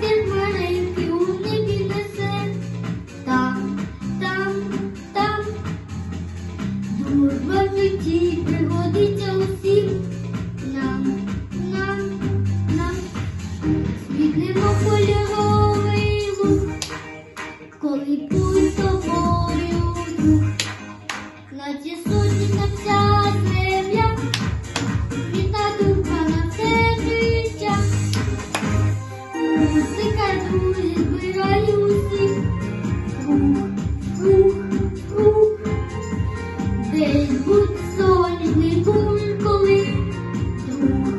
Vì коли путь тобою. Наче сонячна вся земля, віта думка на все життя. Музика, друзі, збирає усіх. Рух, рух. Десь будь сонячний бур, коли друг,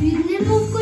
Birini little.